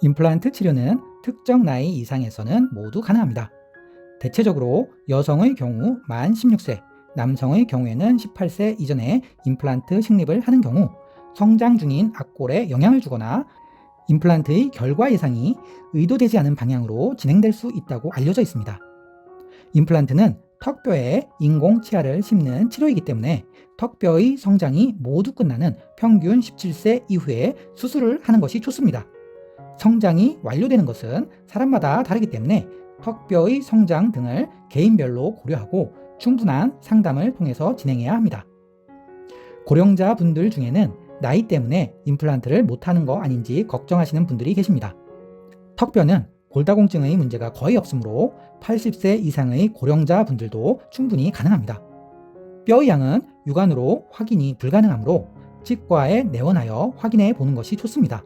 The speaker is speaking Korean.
임플란트 치료는 특정 나이 이상에서는 모두 가능합니다. 대체적으로 여성의 경우 만 16세, 남성의 경우에는 18세 이전에 임플란트 식립을 하는 경우 성장 중인 악골에 영향을 주거나 임플란트의 결과 예상이 의도되지 않은 방향으로 진행될 수 있다고 알려져 있습니다. 임플란트는 턱뼈에 인공 치아를 심는 치료이기 때문에 턱뼈의 성장이 모두 끝나는 평균 17세 이후에 수술을 하는 것이 좋습니다. 성장이 완료되는 것은 사람마다 다르기 때문에 턱뼈의 성장 등을 개인별로 고려하고 충분한 상담을 통해서 진행해야 합니다. 고령자 분들 중에는 나이 때문에 임플란트를 못하는 거 아닌지 걱정하시는 분들이 계십니다. 턱뼈는 골다공증의 문제가 거의 없으므로 80세 이상의 고령자 분들도 충분히 가능합니다. 뼈의 양은 육안으로 확인이 불가능하므로 치과에 내원하여 확인해 보는 것이 좋습니다.